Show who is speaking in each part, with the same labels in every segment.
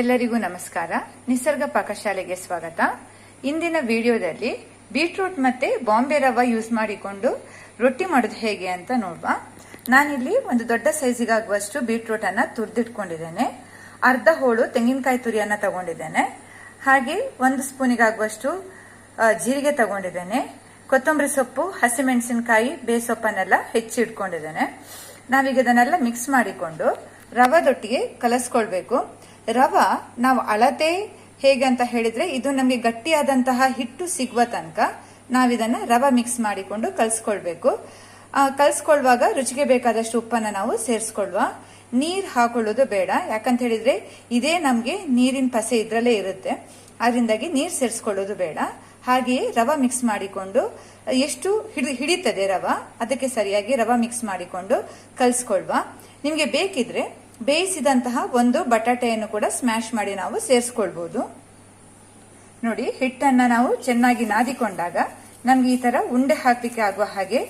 Speaker 1: ಎಲ್ಲರಿಗೂ ನಮಸ್ಕಾರ. ನಿಸರ್ಗ ಪಾಕಶಾಲೆಗೆ ಸ್ವಾಗತ. ಇಂದಿನ ವಿಡಿಯೋದಲ್ಲಿ ಬೀಟ್ರೂಟ್ ಮತ್ತೆ ಬಾಂಬೆ ರವ ಯೂಸ್ ಮಾಡಿಕೊಂಡು ರೊಟ್ಟಿ ಮಾಡೋದು ಹೇಗೆ ಅಂತ ನೋಡುವ. ನಾನಿಲ್ಲಿ ಒಂದು ದೊಡ್ಡ ಸೈಜಿಗಾಗುವಷ್ಟು ಬೀಟ್ರೂಟ್ ಅನ್ನ ತುರಿದಿಟ್ಕೊಂಡಿದ್ದೇನೆ. ಅರ್ಧ ಹೋಳು ತೆಂಗಿನಕಾಯಿ ತುರಿಯನ್ನ ತಗೊಂಡಿದ್ದೇನೆ. ಹಾಗೆ ಒಂದು ಸ್ಪೂನಿಗಾಗುವಷ್ಟು ಜೀರಿಗೆ ತಗೊಂಡಿದ್ದೇನೆ. ಕೊತ್ತಂಬರಿ ಸೊಪ್ಪು, ಹಸಿಮೆಣಸಿನಕಾಯಿ ಬೇಸೊಪ್ಪನ್ನೆಲ್ಲ ಹೆಚ್ಚಿಟ್ಕೊಂಡಿದ್ದೇನೆ ನಾವೀಗ ಇದನ್ನೆಲ್ಲ ಮಿಕ್ಸ್ ಮಾಡಿಕೊಂಡು ರವದೊಟ್ಟಿಗೆ ಕಲಸ್ಕೊಳ್ಬೇಕು. ರವ ನಾವು ಅಳತೆ ಹೇಗೆ ಅಂತ ಹೇಳಿದ್ರೆ ಇದು ನಮಗೆ ಗಟ್ಟಿಯಾದಂತಹ ಹಿಟ್ಟು ಸಿಗುವ ತನಕ ನಾವಿದನ್ನ ರವ ಮಿಕ್ಸ್ ಮಾಡಿಕೊಂಡು ಕಲ್ಸ್ಕೊಳ್ಬೇಕು. ಆ, ಕಲ್ಸ್ಕೊಳ್ಳುವಾಗ ರುಚಿಗೆ ಬೇಕಾದಷ್ಟು ಉಪ್ಪನ್ನ ನಾವು ಸೇರಿಸ್ಕೊಳ್ವ. ನೀರ್ ಹಾಕೊಳ್ಳೋದು ಬೇಡ. ಯಾಕಂತ ಹೇಳಿದ್ರೆ ಇದೇ ನಮ್ಗೆ ನೀರಿನ ಪಸೆ ಇದ್ರಲ್ಲೇ ಇರುತ್ತೆ. ಅದರಿಂದಾಗಿ ನೀರ್ ಸೇರಿಸ್ಕೊಳ್ಳೋದು ಬೇಡ. ಹಾಗೆಯೇ ರವ ಮಿಕ್ಸ್ ಮಾಡಿಕೊಂಡು ಎಷ್ಟು ಹಿಡಿ ಹಿಡಿತದೆ ರವ ಅದಕ್ಕೆ ಸರಿಯಾಗಿ ರವ ಮಿಕ್ಸ್ ಮಾಡಿಕೊಂಡು ಕಲ್ಸ್ಕೊಳ್ವಾ. ನಿಮ್ಗೆ ಬೇಕಿದ್ರೆ ಬೇಯಿಸಿದಂತಹ ಒಂದು ಬಟಾಟೆಯನ್ನು ಕೂಡ ಸ್ಮ್ಯಾಶ್ ಮಾಡಿ ನಾವು ಸೇರಿಸ್ಕೊಳ್ಬಹುದು ನೋಡಿ, ಹಿಟ್ಟನ್ನ ನಾವು ಚೆನ್ನಾಗಿ ನಾದಿಕೊಂಡಾಗ ನಮ್ಗೆ ಈ ತರ ಉಂಡೆ ಹಾಕಲಿಕ್ಕೆ ಆಗುವ ಹಾಗೆ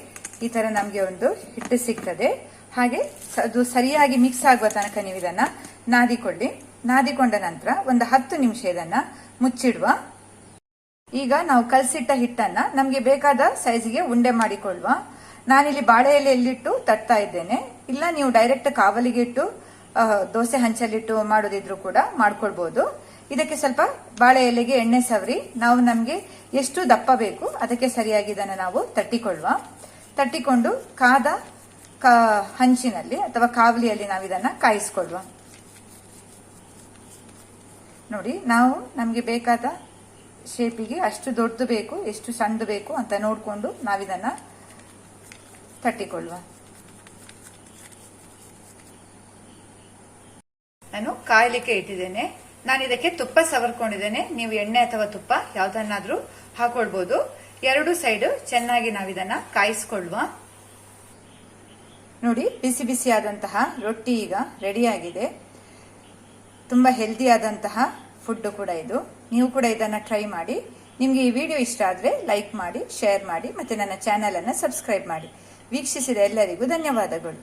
Speaker 1: ಈ ತರ ನಮ್ಗೆ ಒಂದು ಹಿಟ್ಟು ಸಿಗ್ತದೆ. ಹಾಗೆ ಅದು ಸರಿಯಾಗಿ ಮಿಕ್ಸ್ ಆಗುವ ತನಕ ನೀವು ಇದನ್ನ ನಾದಿಕೊಳ್ಳಿ. ನಾದಿಕೊಂಡ ನಂತರ ಒಂದು ಹತ್ತು ನಿಮಿಷ ಇದನ್ನ ಮುಚ್ಚಿಡುವ. ಈಗ ನಾವು ಕಲಸಿಟ್ಟ ಹಿಟ್ಟನ್ನ ನಮ್ಗೆ ಬೇಕಾದ ಸೈಜ್ಗೆ ಉಂಡೆ ಮಾಡಿಕೊಳ್ಳುವ. ನಾನಿಲ್ಲಿ ಬಾಳೆ ಎಲೆಯಲ್ಲಿಟ್ಟು ತಟ್ತಾ ಇದ್ದೇನೆ. ಇಲ್ಲ, ನೀವು ಡೈರೆಕ್ಟ್ ಕಾವಲಿಗೆ ಇಟ್ಟು ದೋಸೆ ಹಂಚಲ್ಲಿಟ್ಟು ಮಾಡೋದಿದ್ರು ಕೂಡ ಮಾಡ್ಕೊಳ್ಬಹುದು ಇದಕ್ಕೆ ಸ್ವಲ್ಪ ಬಾಳೆ ಎಲೆಗೆ ಎಣ್ಣೆ ಸವರಿ. ನಾವು ನಮಗೆ ಎಷ್ಟು ದಪ್ಪ ಬೇಕು ಅದಕ್ಕೆ ಸರಿಯಾಗಿ ಇದನ್ನು ನಾವು ತಟ್ಟಿಕೊಳ್ಳುವ. ತಟ್ಟಿಕೊಂಡು ಕಾದ ಹಂಚಿನಲ್ಲಿ ಅಥವಾ ಕಾವಲಿಯಲ್ಲಿ ನಾವು ಇದನ್ನ ಕಾಯಿಸ್ಕೊಳ್ಳುವ ನೋಡಿ, ನಾವು ನಮಗೆ ಬೇಕಾದ ಶೇಪಿಗೆ ಅಷ್ಟು ದೊಡ್ಡದು ಬೇಕು, ಎಷ್ಟು ಸಣ್ಣದು ಬೇಕು ಅಂತ ನೋಡಿಕೊಂಡು ನಾವಿದನ್ನ ತಟ್ಟಿಕೊಳ್ಳುವ. ನಾನು ಕಾಯಲಿಕ್ಕೆ ಇಟ್ಟಿದ್ದೇನೆ. ನಾನು ಇದಕ್ಕೆ ತುಪ್ಪ ಸವರ್ಕೊಂಡಿದ್ದೇನೆ. ನೀವು ಎಣ್ಣೆ ಅಥವಾ ತುಪ್ಪ ಯಾವ್ದನ್ನಾದ್ರೂ ಹಾಕೊಳ್ಬಹುದು ಎರಡು ಸೈಡ್ ಚೆನ್ನಾಗಿ ನಾವಿದನ್ನ ಕಾಯಿಸ್ಕೊಳ್ಳುವ. ನೋಡಿ, ಬಿಸಿ ಬಿಸಿ ಆದಂತಹ ರೊಟ್ಟಿ ಈಗ ರೆಡಿಯಾಗಿದೆ. ತುಂಬ ಹೆಲ್ದಿ ಆದಂತಹ ಫುಡ್ ಕೂಡ ಇದು. ನೀವು ಕೂಡ ಇದನ್ನ ಟ್ರೈ ಮಾಡಿ. ನಿಮಗೆ ಈ ವಿಡಿಯೋ ಇಷ್ಟ ಆದರೆ ಲೈಕ್ ಮಾಡಿ ಶೇರ್ ಮಾಡಿ, ಮತ್ತೆ ನನ್ನ ಚಾನೆಲ್ ಅನ್ನು ಸಬ್ಸ್ಕ್ರೈಬ್ ಮಾಡಿ. ವೀಕ್ಷಿಸಿದ ಎಲ್ಲರಿಗೂ ಧನ್ಯವಾದಗಳು.